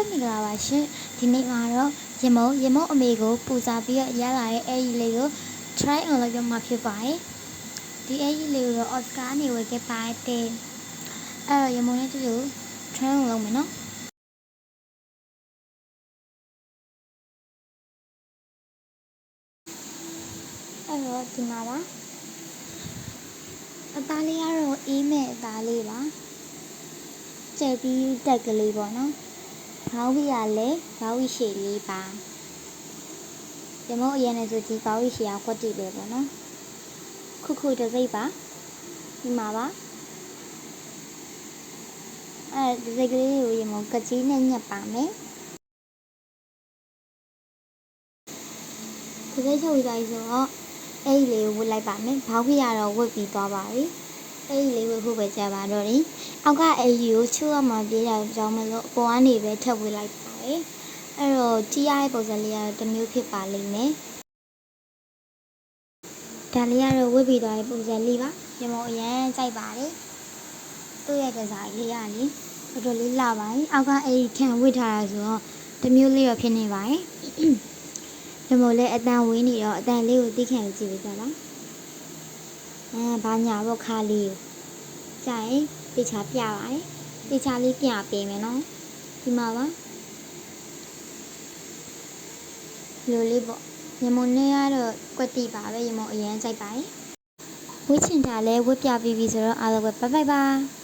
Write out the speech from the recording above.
ပဲမင်္ဂလာပါရှင်ဒီနေ့မှာတော့ရမုံရမုံအမေကိုပူဇော်ပြီးတော့ရလာတဲ့အဲ့ဒီလေးကို try on လုပ်ရမှာဖြစ်ပါတယ်ဒီအဲ့ဒီလေးကိုတော့ Oscar နေဝယ်ခဲ့ပါတယ်အဲ့တော့ရမုံနဲ့တူတူ try on လုပ်မယ်နော်အဲ့တော့ဒီမှာပါအသားလေးကတော့အေးမဲ့အသားလေးပါကျက်ပြီးတက်ကလေးပေါ့နော် ဘောင်းဝီကလည်းဘောင်းဝီရှည်လေးပါရမို့အရင်နဲ့ဆိုဒီဘောင်းဝီရှည်ကခွက်တိပဲပေါ့နော်ခုခုတစ်စိတ်ပါဒီမှာပါအဲဒီစိတ်ကလေးကိုရမို့ကကြီးနဲ့ညက်ပါမယ်ဒီစိတ်ချုပ်ပြီးသားဆိုတော့အဲ့ဒီလေးကိုဝတ်လိုက်ပါမယ်ဘောင်းဝီကတော့ဝတ်ပြီးသွားပါပြီ အဲ့ဒီလေးဝတ်ဖို့ပဲကြာပါတော့တယ်အောက်ကအဲ့ဒီကိုချိုးရမှာပြေးတာကြောင့်မလို့အပေါ်ကနေပဲထပ်ဝတ်လိုက်ပါတယ်အဲ့တော့ကြီးရတဲ့ပုံစံလေးကတော့တစ်မျိုးဖြစ်ပါလိမ့်မယ်ဒါလေးကတော့ဝတ်ပြီးသွားတဲ့ပုံစံလေးပါရမောအရန်ကြိုက်ပါတယ်သူ့ရဲ့ဒီဇိုင်းလေးကလေတော်တော်လေးလှပါတယ်အောက်ကအဲ့ဒီခံဝတ်ထားတာဆိုတော့တစ်မျိုးလေးတော့ဖြစ်နေပါတယ်ရမောလည်းအတန်ဝင်းနေတော့အတန်လေးကိုသိခံကြည့်ပေးကြပါ အဲဘာညာပေါ့ခါလေးကိုကြာရင်တေချာပြပါတယ်တေချာလေးပြပေးမယ်နော်ဒီမှာပါဒီလိုလေးပေါ့ရမုံနဲ့ကတော့ကွက်တိပါပဲရမုံအရန်ကြိုက်ပါတယ်ဝှချင်တာလဲဝှပြပြီးပြီဆိုတော့အားလုံးပဲဘိုင်ဘိုင်ပါ